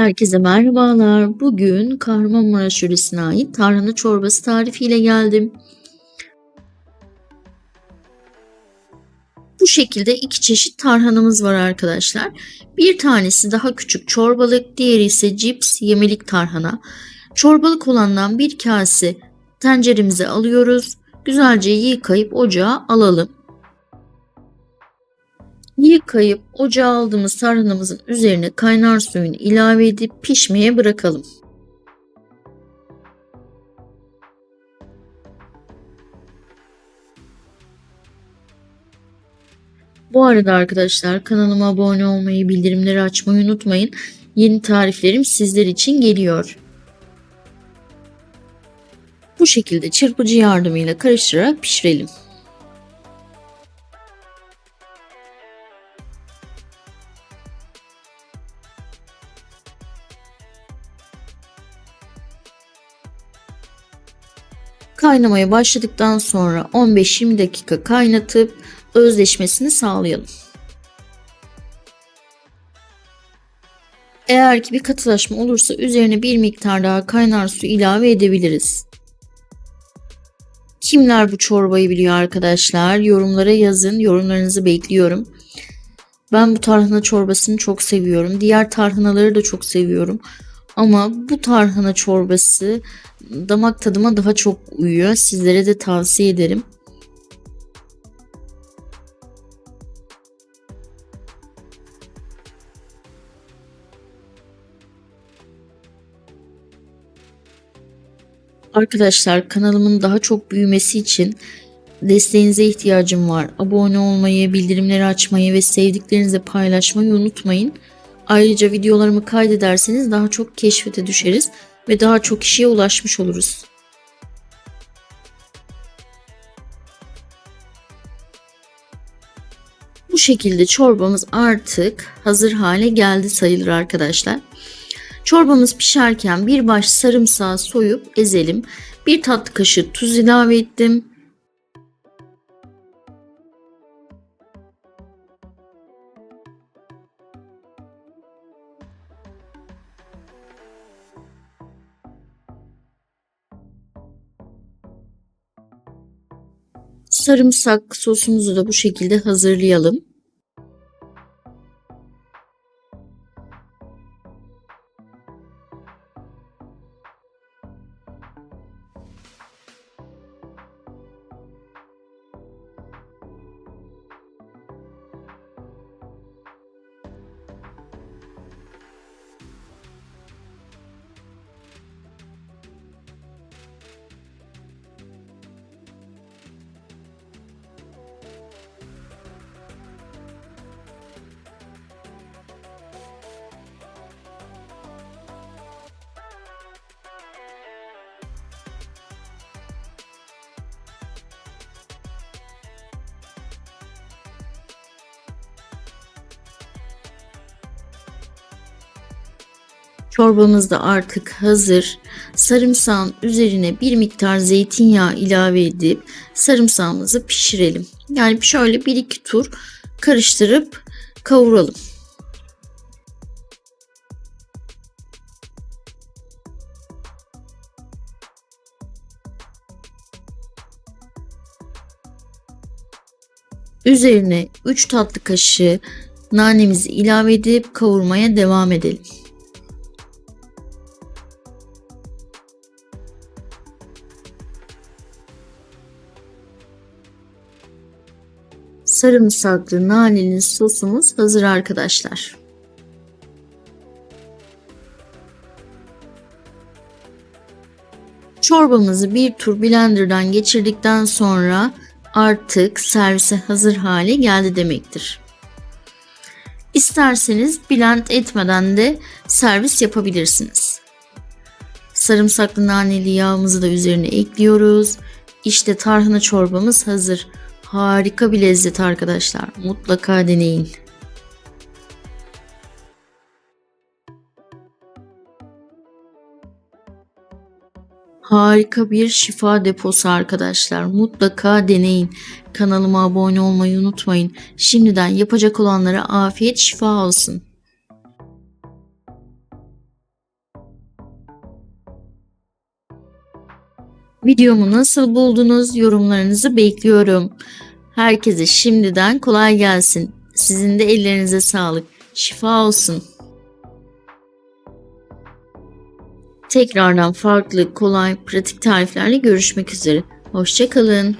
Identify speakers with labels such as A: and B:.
A: Herkese merhabalar. Bugün Kahramanmaraş yöresine ait tarhana çorbası tarifiyle geldim. Bu şekilde iki çeşit tarhanamız var arkadaşlar. Bir tanesi daha küçük çorbalık, diğeri ise cips yemelik tarhana. Çorbalık olandan bir kase tenceremize alıyoruz. Güzelce yıkayıp ocağa alalım. Yıkayıp ocağa aldığımız tarhanamızın üzerine kaynar suyunu ilave edip pişmeye bırakalım. Bu arada arkadaşlar kanalıma abone olmayı, bildirimleri açmayı unutmayın. Yeni tariflerim sizler için geliyor. Bu şekilde çırpıcı yardımıyla karıştırarak pişirelim. Kaynamaya başladıktan sonra 15-20 dakika kaynatıp özleşmesini sağlayalım. Eğer ki bir katılaşma olursa üzerine bir miktar daha kaynar su ilave edebiliriz. Kimler bu çorbayı biliyor arkadaşlar? Yorumlara yazın. Yorumlarınızı bekliyorum. Ben bu tarhana çorbasını çok seviyorum. Diğer tarhanaları da çok seviyorum. Ama bu tarhana çorbası damak tadıma daha çok uyuyor. Sizlere de tavsiye ederim. Arkadaşlar kanalımın daha çok büyümesi için desteğinize ihtiyacım var. Abone olmayı, bildirimleri açmayı ve sevdiklerinizle paylaşmayı unutmayın. Ayrıca videolarımı kaydederseniz daha çok keşfete düşeriz ve daha çok kişiye ulaşmış oluruz. Bu şekilde çorbamız artık hazır hale geldi sayılır arkadaşlar. Çorbamız pişerken bir baş sarımsağı soyup ezelim. Bir tatlı kaşığı tuz ilave ettim. Sarımsak sosumuzu da bu şekilde hazırlayalım. Çorbamız da artık hazır. Sarımsağın üzerine bir miktar zeytinyağı ilave edip sarımsağımızı pişirelim. Yani şöyle bir iki tur karıştırıp kavuralım. Üzerine 3 tatlı kaşığı nanemizi ilave edip kavurmaya devam edelim. Sarımsaklı naneli sosumuz hazır arkadaşlar. Çorbamızı bir tur blenderdan geçirdikten sonra artık servise hazır hale geldi demektir. İsterseniz blend etmeden de servis yapabilirsiniz. Sarımsaklı naneli yağımızı da üzerine ekliyoruz. İşte tarhana çorbamız hazır. Harika bir lezzet arkadaşlar. Mutlaka deneyin. Harika bir şifa deposu arkadaşlar. Mutlaka deneyin. Kanalıma abone olmayı unutmayın. Şimdiden yapacak olanlara afiyet şifa olsun. Videomu nasıl buldunuz? Yorumlarınızı bekliyorum. Herkese şimdiden kolay gelsin. Sizin de ellerinize sağlık. Şifa olsun. Tekrardan farklı, kolay, pratik tariflerle görüşmek üzere. Hoşçakalın.